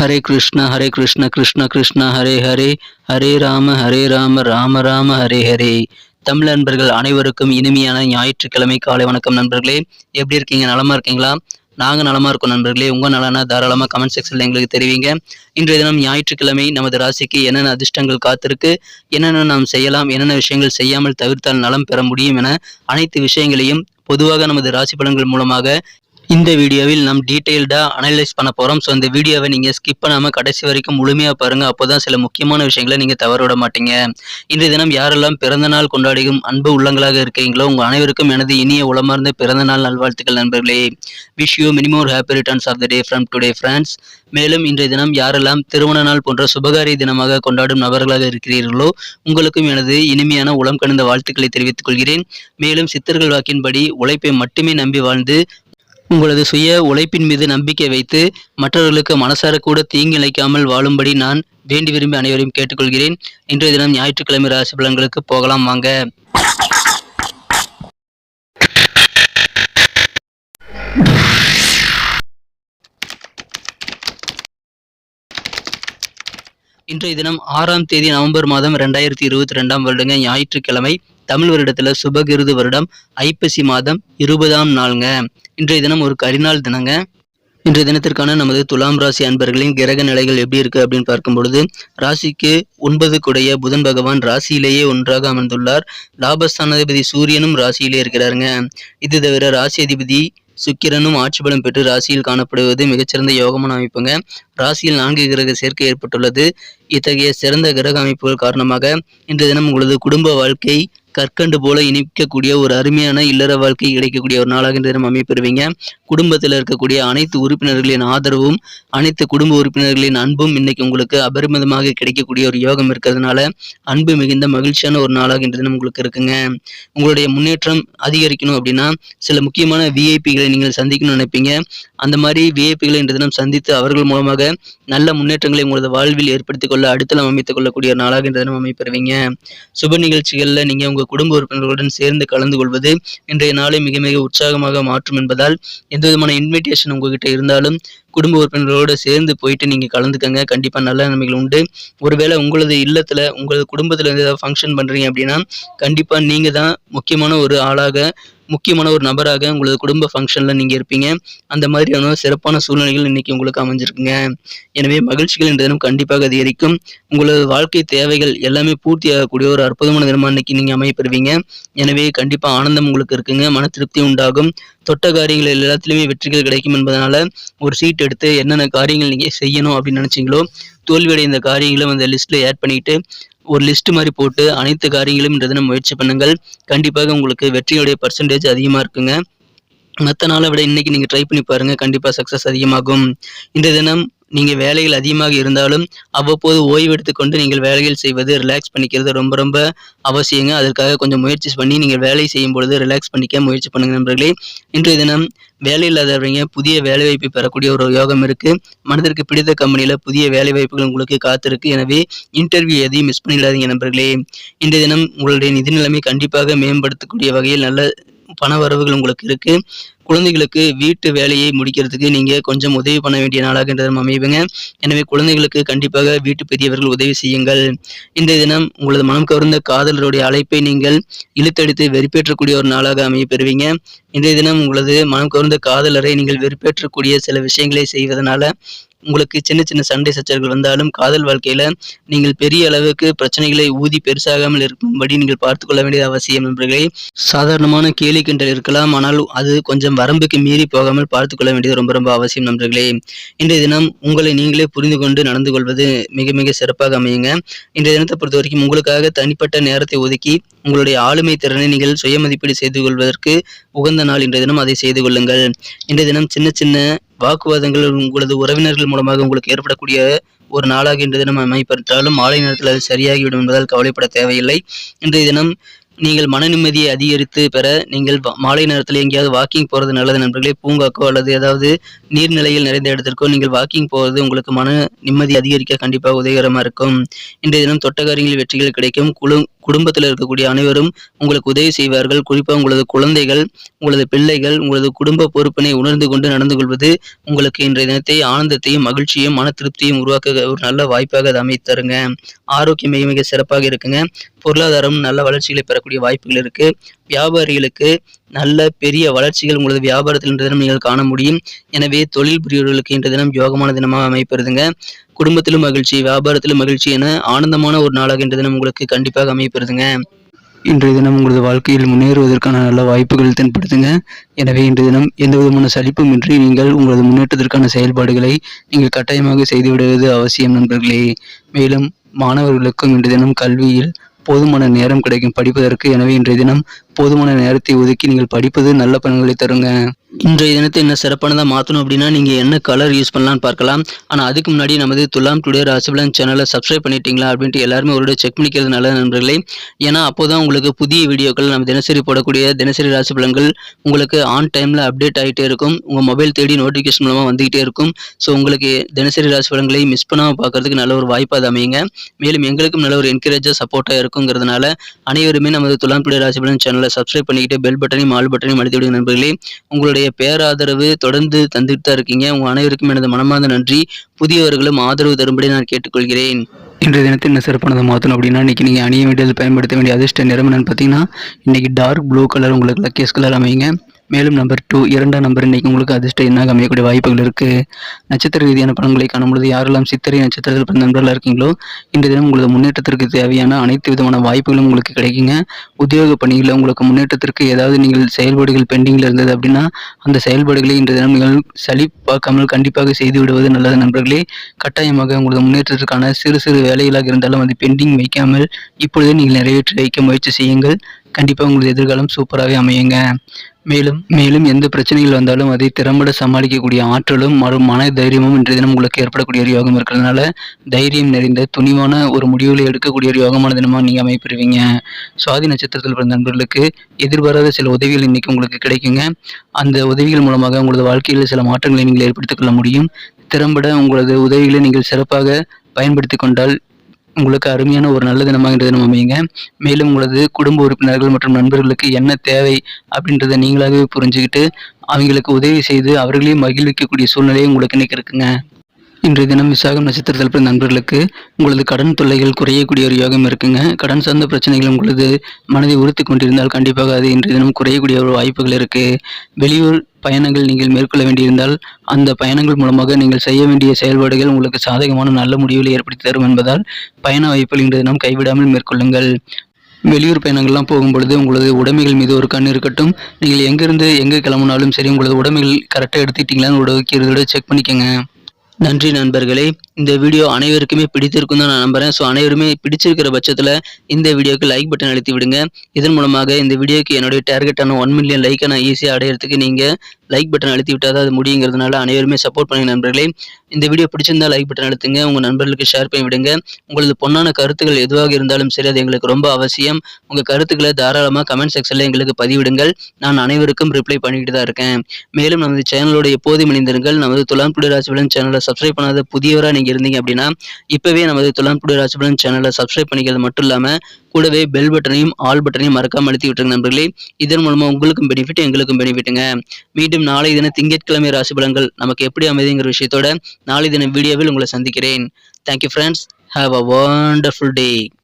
ஹரே கிருஷ்ண ஹரே கிருஷ்ண கிருஷ்ண கிருஷ்ண ஹரே ஹரே ஹரே ராம ஹரே ராம ராம ராம ஹரே ஹரே. தமிழ் நண்பர்கள் அனைவருக்கும் இனிமையான ஞாயிற்றுக்கிழமை காலை வணக்கம் நண்பர்களே. எப்படி இருக்கீங்க? நலமா இருக்கீங்களா? நாங்க நலமா இருக்கோம் நண்பர்களே. உங்க நலனா தாராளமாக கமெண்ட் செக்ஷனில் எங்களுக்கு தெரிவிங்க. இன்றைய தினம் ஞாயிற்றுக்கிழமை நமது ராசிக்கு என்னென்ன அதிர்ஷ்டங்கள் காத்திருக்கு என்னென்ன நாம் செய்யலாம் என்னென்ன விஷயங்கள் செய்யாமல் தவிர்த்தால் நலம் பெற முடியும் என அனைத்து விஷயங்களையும் பொதுவாக நமது ராசி பலன்கள் மூலமாக இந்த வீடியோவில் நாம் டீட்டெயில்டாக அனலைஸ் பண்ண போகிறோம் ஸோ இந்த வீடியோவை நீங்கள் ஸ்கிப் பண்ணாமல் கடைசி வரைக்கும் முழுமையாக பாருங்கள் அப்போ தான் சில முக்கியமான விஷயங்களை நீங்கள் தவற விட மாட்டீங்க. இன்றைய தினம் யாரெல்லாம் பிறந்த நாள் கொண்டாடியும் அன்பு உள்ளங்களாக இருக்கீங்களோ உங்கள் அனைவருக்கும் எனது இனிய உளமார்ந்த பிறந்த நாள் நல்வாழ்த்துக்கள் நண்பர்களே. Wish you many more happy returns of the day from today friends மேலும் இன்றைய தினம் யாரெல்லாம் திருமண நாள் போன்ற சுபகாரிய தினமாக கொண்டாடும் நபர்களாக இருக்கிறீர்களோ உங்களுக்கும் எனது இனிமையான உளம் கணிந்த வாழ்த்துக்களை தெரிவித்துக் கொள்கிறேன். மேலும் சித்தர்கள் வாக்கின்படி உழைப்பை மட்டுமே நம்பி வாழ்ந்து உங்களது சுய உழைப்பின் மீது நம்பிக்கை வைத்து மற்றவர்களுக்கு மனசார கூட தீங்கு இழைக்காமல் வாழும்படி நான் வேண்டி விரும்பி அனைவரையும் கேட்டுக்கொள்கிறேன். இன்றைய தினம் ஞாயிற்றுக்கிழமை ராசி பலன்களுக்கு போகலாம் வாங்க. இன்றைய தினம் ஆறாம் தேதி நவம்பர் மாதம் ரெண்டாயிரத்தி இருபத்தி ரெண்டாம் வருடங்க ஞாயிற்றுக்கிழமை. தமிழ் வருடத்துல சுபகிருது வருடம் ஐப்பசி மாதம் இருபதாம் நாளுங்க. இன்றைய தினம் ஒரு கரிநாள் தினங்க. இன்றைய தினத்திற்கான நமது துலாம் ராசி அன்பர்களின் கிரக நிலைகள் எப்படி இருக்கு அப்படின்னு பார்க்கும் பொழுது ராசிக்கு ஒன்பது குடைய புதன் பகவான் ராசியிலேயே ஒன்றாக அமர்ந்துள்ளார். லாபஸ்தானாதிபதி சூரியனும் ராசியிலே இருக்கிறாருங்க. இது தவிர ராசி அதிபதி சுக்கிரனும் ஆட்சி பலம் பெற்று ராசியில் காணப்படுவது மிகச்சிறந்த யோகமான அமைப்புங்க. ராசியில் நான்கு கிரக சேர்க்கை ஏற்பட்டுள்ளது. இத்தகைய சிறந்த கிரக அமைப்புகள் காரணமாக இன்றைய தினம் உங்களது குடும்ப வாழ்க்கை கற்கண்டு போல இணைக்கக்கூடிய ஒரு அருமையான இல்லற வாழ்க்கை கிடைக்கக்கூடிய ஒரு நாளாக இந்த தினம் அமைப்பெறுவீங்க குடும்பத்தில் இருக்கக்கூடிய அனைத்து உறுப்பினர்களின் ஆதரவும் அனைத்து குடும்ப உறுப்பினர்களின் அன்பும் இன்னைக்கு உங்களுக்கு அபரிமிதமாக கிடைக்கக்கூடிய ஒரு யோகம் இருக்கிறதுனால அன்பு மிகுந்த மகிழ்ச்சியான ஒரு நாளாக இந்த தினம் உங்களுக்கு இருக்குங்க. உங்களுடைய முன்னேற்றம் அதிகரிக்கணும் அப்படின்னா சில முக்கியமான விஐபிகளை நீங்கள் சந்திக்கணும்னு நினைப்பீங்க. அந்த மாதிரி விஐபிகளை இன்று தினம் சந்தித்து அவர்கள் மூலமாக நல்ல முன்னேற்றங்களை உங்களது வாழ்வில் ஏற்படுத்திக் கொள்ள அடுத்தளம் அமைத்துக் கொள்ளக்கூடிய ஒரு நாளாக இந்த தினம் அமைப்பெறுவீங்க சுப நிகழ்ச்சிகளில் நீங்கள் உங்கள் குடும்ப உறுப்பினர்களுடன் சேர்ந்து கலந்து கொள்வது இன்றைய நாளை மிக மிக உற்சாகமாக மாற்றும் என்பதால் எந்த விதமான இன்விடேஷன் உங்ககிட்ட இருந்தாலும் குடும்ப உறுப்பினர்களோடு சேர்ந்து போயிட்டு நீங்கள் கலந்துக்கங்க. கண்டிப்பாக நல்ல நன்மைகள் உண்டு. ஒருவேளை உங்களது இல்லத்தில் உங்களது குடும்பத்தில் ஏதாவது ஃபங்க்ஷன் பண்ணுறீங்க அப்படின்னா கண்டிப்பாக நீங்கள் தான் முக்கியமான ஒரு ஆளாக முக்கியமான ஒரு நபராக உங்களது குடும்ப ஃபங்க்ஷனில் நீங்கள் இருப்பீங்க. அந்த மாதிரியான சிறப்பான சூழ்நிலைகள் இன்னைக்கு உங்களுக்கு அமைஞ்சிருக்குங்க. எனவே மகிழ்ச்சிகள் இந்த தினம் கண்டிப்பாக அதிகரிக்கும். உங்களது வாழ்க்கை தேவைகள் எல்லாமே பூர்த்தி ஆகக்கூடிய ஒரு அற்புதமான தினமாக இன்னைக்கு நீங்கள் அமையப்பெறுவீங்க. எனவே கண்டிப்பாக ஆனந்தம் உங்களுக்கு இருக்குங்க. மன திருப்தி உண்டாகும். தொட்ட காரியங்கள் எல்லாத்துலேயுமே வெற்றிகள் கிடைக்கும் என்பதனால ஒரு சீட் எடுத்து என்னென்ன காரியங்கள் நீங்கள் செய்யணும் அப்படின்னு நினச்சிங்களோ தோல்வியடைந்த காரியங்களும் அந்த லிஸ்ட்டில் ஆட் பண்ணிட்டு ஒரு லிஸ்ட் மாதிரி போட்டு அனைத்து காரியங்களும் இந்த முயற்சி பண்ணுங்கள். கண்டிப்பாக உங்களுக்கு வெற்றியுடைய பர்சன்டேஜ் அதிகமாக இருக்குங்க. மற்ற நாளை விட இன்னைக்கு நீங்கள் ட்ரை பண்ணி பாருங்கள் கண்டிப்பாக சக்ஸஸ் அதிகமாகும். இந்த தினம் நீங்கள் வேலைகள் அதிகமாக இருந்தாலும் அவ்வப்போது ஓய்வு எடுத்துக்கொண்டு நீங்கள் வேலைகள் செய்வது ரிலாக்ஸ் பண்ணிக்கிறது ரொம்ப ரொம்ப அவசியங்க. அதற்காக கொஞ்சம் முயற்சி பண்ணி நீங்கள் வேலை செய்யும் பொழுது ரிலாக்ஸ் பண்ணிக்க முயற்சி பண்ணுங்க நண்பர்களே. இன்றைய தினம் வேலை இல்லாதவங்க புதிய வேலைவாய்ப்பு பெறக்கூடிய ஒரு யோகம் இருக்குது மனதிற்கு பிடித்த கம்பெனியில் புதிய வேலைவாய்ப்புகள் உங்களுக்கு காத்திருக்கு. எனவே இன்டர்வியூ எதையும் மிஸ் பண்ணிடாதீங்க நண்பர்களே. இன்றைய தினம் உங்களுடைய நிதி நிலைமை கண்டிப்பாக மேம்படுத்தக்கூடிய வகையில் நல்ல பண வரவுகள் உங்களுக்கு இருக்குது குழந்தைகளுக்கு வீட்டு வேலையை முடிக்கிறதுக்கு நீங்க கொஞ்சம் உதவி பண்ண வேண்டிய நாளாக தினம் அமைவுங்க எனவே குழந்தைகளுக்கு கண்டிப்பாக வீட்டு பெரியவர்கள் உதவி செய்யுங்கள். இந்த தினம் உங்களது மனம் கவர்ந்த காதலருடைய அழைப்பை நீங்கள் இழுத்தடித்து வெறுப்பேற்றக்கூடிய ஒரு நாளாக அமைய பெறுவீங்க. இன்றைய தினம் உங்களது மனம் கவர்ந்த காதலரை நீங்கள் வெறுப்பேற்றக்கூடிய சில விஷயங்களை செய்வதனால உங்களுக்கு சின்ன சின்ன சண்டை சச்சரவுகள் வந்தாலும் காதல் வாழ்க்கையில நீங்கள் பெரிய அளவுக்கு பிரச்சனைகளை ஊதி பெருசாகாமல் இருக்கும்படி நீங்கள் பார்த்துக்கொள்ள வேண்டிய வேண்டியது அவசியம் நண்பர்களே. சாதாரணமான கேலி கிண்டல் இருக்கலாம் ஆனால் அது கொஞ்சம் வரம்புக்கு மீறி போகாமல் பார்த்துக்கொள்ள வேண்டியது ரொம்ப ரொம்ப அவசியம் நண்பர்களே. இன்றைய தினம் உங்களை நீங்களே புரிந்து கொண்டு நடந்து கொள்வது மிக மிக சிறப்பாக அமையுங்க. இன்றைய தினத்தை பொறுத்த வரைக்கும் உங்களுக்காக தனிப்பட்ட நேரத்தை ஒதுக்கி உங்களுடைய ஆளுமை திறனை நீங்கள் சுய மதிப்பீடு செய்து கொள்வதற்கு உகந்த நாள் இன்றைய தினம். அதை செய்து கொள்ளுங்கள். இன்றைய தினம் சின்ன சின்ன வாக்குவாதங்கள் உங்களது உறவினர்கள் மூலமாக உங்களுக்கு ஏற்படக்கூடிய ஒரு நாளாக இன்றைய தினம் அமைப்பற்றாலும் மாலை நேரத்தில் அது சரியாகிவிடும் என்பதால் கவலைப்பட தேவையில்லை. இன்றைய தினம் நீங்கள் மன நிம்மதியை அதிகரித்து பெற நீங்கள் மாலை நேரத்தில் எங்கேயாவது வாக்கிங் போகிறது நல்லது. நண்பர்களே பூங்காக்கோ அல்லது ஏதாவது நீர்நிலையில் நிறைந்த இடத்திற்கோ நீங்கள் வாக்கிங் போவது உங்களுக்கு மன நிம்மதி அதிகரிக்க கண்டிப்பாக உதவிகரமாக இருக்கும். இன்றைய தினம் தொட்ட வெற்றிகள் கிடைக்கும். குழு குடும்பத்தில் இருக்கக்கூடிய அனைவரும் உங்களுக்கு உதவி செய்வார்கள். குறிப்பாக உங்களது குழந்தைகள் உங்களது பிள்ளைகள் உங்களது குடும்ப பொறுப்பினை உணர்ந்து கொண்டு நடந்து கொள்வது உங்களுக்கு இன்றைய தினத்தை ஆனந்தத்தையும் மகிழ்ச்சியும் மன திருப்தியும் உருவாக்க ஒரு நல்ல வாய்ப்பாக அது அமைத்து தருங்க. ஆரோக்கியம் மிக மிக சிறப்பாக இருக்குங்க. பொருளாதாரம் நல்ல வளர்ச்சிகளை பெறக்கூடிய வாய்ப்புகள் இருக்கு. வியாபாரிகளுக்கு நல்ல பெரிய வளர்ச்சிகள் உங்களது வியாபாரத்தில் இன்று தினம் நீங்கள் காண முடியும். எனவே தொழில் புரியவர்களுக்கு இன்ற தினம் யோகமான தினமாக அமைப்பெறுதுங்க. குடும்பத்திலும் மகிழ்ச்சி வியாபாரத்திலும் மகிழ்ச்சி என ஆனந்தமான ஒரு நாளாக இன்று தினம் உங்களுக்கு கண்டிப்பாக அமைப்பெறுதுங்க. இன்றைய தினம் உங்களது வாழ்க்கையில் முன்னேறுவதற்கான நல்ல வாய்ப்புகள் தென்படுத்துங்க எனவே இன்றைய தினம் எந்த விதமான சலிப்புமின்றி நீங்கள் உங்களது முன்னேற்றத்திற்கான செயல்பாடுகளை நீங்கள் கட்டாயமாக செய்துவிடுவது அவசியம் நண்பர்களே. மேலும் மாணவர்களுக்கும் இன்றைய தினம் கல்வியில் போதுமான நேரம் கிடைக்கும் படிப்பதற்கு. எனவே இன்றைய தினம் போதுமான நேரத்தை ஒதுக்கி நீங்கள் படிப்பது நல்ல பலன்களை தருங்க. இன்றைய தினத்தை என்ன சிறப்பானதாக மாற்றணும் அப்படின்னா நீங்கள் என்ன கலர் யூஸ் பண்ணலாம்னு பார்க்கலாம். ஆனால் அதுக்கு முன்னாடி நமது துலாம் டுடே ராசிபலன் சேனலை சப்ஸ்கிரைப் பண்ணிட்டீங்களா அப்படின்ட்டு எல்லாருமே ஒரு செக் பண்ணிக்கிறது நல்ல நண்பர்களே. ஏன்னா அப்போ தான் உங்களுக்கு புதிய வீடியோக்கள் நம்ம தினசரி போடக்கூடிய தினசரி ராசிபலன்கள் உங்களுக்கு ஆன் டைமில் அப்டேட் ஆகிட்டே இருக்கும். உங்கள் மொபைல் தேடி நோட்டிஃபிகேஷன் மூலமாக வந்துகிட்டே இருக்கும். ஸோ உங்களுக்கு தினசரி ராசிபலன்களை மிஸ் பண்ணாமல் பார்க்கறதுக்கு நல்ல ஒரு வாய்ப்பாக அது அமையுங்க. மேலும் எங்களுக்கும் நல்ல ஒரு என்கரேஜாக சப்போர்ட்டாக இருக்குங்கிறதுனால அனைவருமே நமது துலாம் டுடே ராசிபலன் சேனலை சப்ஸ்கிரைப் பண்ணிக்கிட்டு பெல் பட்டனையும் ஆல் பட்டனையும் அழுத்தி விடுங்க நண்பர்களே. உங்களுடைய பேராதரவு தொடர்ந்து தந்துட்டு தான் இருக்கீங்க. உங்கள் அனைவருக்கும் எனது மனமார்ந்த நன்றி. புதியவர்களும் ஆதரவு தரும்படி நான் கேட்டுக்கொள்கிறேன். இன்றைய தினத்தை என்ன சிறப்பானதை மாற்றணும் அப்படின்னா இன்றைக்கி நீங்கள் அணிய வேண்டியது பயன்படுத்த வேண்டிய அதிர்ஷ்ட நிறம் என்னன்னு பார்த்தீங்கன்னா இன்றைக்கி டார்க் ப்ளூ கலர் உங்களுக்கு லக்கேஸ் கலர் அமையுங்க. மேலும் நம்பர் டூ இரண்டாம் நம்பர் இன்றைக்கி உங்களுக்கு அதிர்ஷ்ட எண்ணாக அமையக்கூடிய வாய்ப்புகள் இருக்குது நட்சத்திர ரீதியான பலன்களை காணும்பொழுது யாரெல்லாம் சித்திரை நட்சத்திரத்தில் பிறந்த நண்பர்களாக இருக்கீங்களோ இன்றைய தினம் உங்களது முன்னேற்றத்திற்கு தேவையான அனைத்து விதமான வாய்ப்புகளும் உங்களுக்கு கிடைக்குங்க. உத்தியோக பணிகளில் உங்களுக்கு முன்னேற்றத்திற்கு ஏதாவது நீங்கள் செயல்பாடுகள் பெண்டிங்கில் இருந்தது அப்படின்னா அந்த செயல்பாடுகளை இன்றைய தினம் நீங்கள் சளி பார்க்காமல் கண்டிப்பாக செய்து விடுவது நல்லது நண்பர்களே. கட்டாயமாக உங்களது முன்னேற்றத்திற்கான சிறு சிறு வேலைகளாக இருந்தாலும் அது பெண்டிங் வைக்காமல் இப்பொழுதே நீங்கள் நிறைவேற்றி வைக்க முயற்சி செய்யுங்கள். கண்டிப்பாக உங்களது எதிர்காலம் சூப்பராகவே அமையுங்க. மேலும் மேலும் எந்த பிரச்சனைகள் வந்தாலும் அதை திறம்பட சமாளிக்கக்கூடிய ஆற்றலும் மறு மன தைரியமும் இன்றைய தினம் உங்களுக்கு ஏற்படக்கூடிய ஒரு யோகம் இருக்கிறதுனால தைரியம் நிறைந்த துணிவான ஒரு முடிவுகளை எடுக்கக்கூடிய ஒரு யோகமான தினமாக நீங்கள் அமைப்பெறுவீங்க சுவாதி நட்சத்திரத்தில் பிறந்த நண்பர்களுக்கு எதிர்பாராத சில உதவிகள் இன்னைக்கு உங்களுக்கு கிடைக்குங்க. அந்த உதவிகள் மூலமாக உங்களது வாழ்க்கையில் சில மாற்றங்களை நீங்கள் ஏற்படுத்திக் கொள்ள முடியும். திறம்பட உங்களது உதவிகளை நீங்கள் சிறப்பாக பயன்படுத்தி கொண்டால் உங்களுக்கு அருமையான ஒரு நல்ல தினமாக நம்ம தினம் அமையுங்க. மேலும் உங்களது குடும்ப உறுப்பினர்கள் மற்றும் நண்பர்களுக்கு என்ன தேவை அப்படின்றத நீங்களாகவே புரிஞ்சுக்கிட்டு அவங்களுக்கு உதவி செய்து அவர்களையும் மகிழ்விக்கக்கூடிய சூழ்நிலையும் உங்களுக்கு இன்னைக்கு இருக்குங்க. இன்றைய தினம் விசாகம் நட்சத்திரத்தில் பிறந்த நண்பர்களுக்கு உங்களது கடன் தொல்லைகள் குறையக்கூடிய ஒரு யோகம் இருக்குங்க. கடன் சார்ந்த பிரச்சனைகள் உங்களது மனதை உறுத்தி கொண்டிருந்தால் கண்டிப்பாக அது இன்றைய தினம் குறையக்கூடிய ஒரு வாய்ப்புகள் இருக்கு. வெளியூர் பயணங்கள் நீங்கள் மேற்கொள்ள வேண்டியிருந்தால் அந்த பயணங்கள் மூலமாக நீங்கள் செய்ய வேண்டிய செயல்பாடுகள் உங்களுக்கு சாதகமான நல்ல முடிவுகளை ஏற்படுத்தி தரும் என்பதால் பயண வாய்ப்புகள் இன்றைய தினம் கைவிடாமல் மேற்கொள்ளுங்கள். வெளியூர் பயணங்கள்லாம் போகும்பொழுது உங்களது உடைமைகள் மீது ஒரு கண் இருக்கட்டும். நீங்கள் எங்கேருந்து எங்கே கிளம்புனாலும் சரி உங்களது உடைமைகள் கரெக்டாக எடுத்துக்கிட்டீங்களான்னு ஒரு செக் பண்ணிக்கோங்க. நன்றி நண்பர்களே. இந்த வீடியோ அனைவருக்குமே பிடித்திருக்கும் தான் நான் நம்புறேன். ஸோ அனைவருமே பிடிச்சிருக்கிற பட்சத்தில் இந்த வீடியோக்கு லைக் பட்டன் அழுத்தி விடுங்க. இதன் மூலமாக இந்த வீடியோக்கு என்னுடைய டார்கெட்டான ஒன் மில்லியன் லைக்கை நான் ஈஸியாக அடையிறதுக்கு நீங்கள் லைக் பட்டன் அழுத்தி விட்டால் தான் அது முடியுங்கிறதுனால அனைவருமே சப்போர்ட் பண்ணுங்க நண்பர்களே. இந்த வீடியோ பிடிச்சிருந்தா லைக் பட்டன் அழுத்துங்க. உங்கள் நண்பர்களுக்கு ஷேர் பண்ணி விடுங்க. உங்களது பொன்னான கருத்துக்கள் எதுவாக இருந்தாலும் சரி அது எங்களுக்கு ரொம்ப அவசியம். உங்கள் கருத்துக்களை தாராளமாக கமெண்ட் செக்ஷனில் எங்களுக்கு பதிவிடுங்கள். நான் அனைவருக்கும் ரிப்ளை பண்ணிக்கிட்டு தான் இருக்கேன். மேலும் நமது சேனலோட எப்போதும் இணைந்திருங்கள். நமது துலாம் புடி ராசிபலன் சேனலை சப்ஸ்கிரைப் பண்ணாத புதியவராக நீங்கள் இருந்தீங்க அப்படின்னா இப்போவே நமது துலாம் புடி ராசிபலன் சேனலை சப்ஸ்கிரைப் பண்ணிக்கிறது மட்டும் இல்லாமல் கூடவே பெல் பட்டனையும் ஆல் பட்டனையும் மறக்காம அழுத்தி விட்டுருங்க நண்பர்களே. இதன் மூலமா உங்களுக்கும் பெனிஃபிட் எங்களுக்கும் பெனிஃபிட்டுங்க மீண்டும் நாளை தின திங்கட்கிழமை ராசி பலன்கள் நமக்கு எப்படி அமைதிங்கிற விஷயத்தோட நாளை தின வீடியோவில் உங்களை சந்திக்கிறேன். Thank you friends have a wonderful day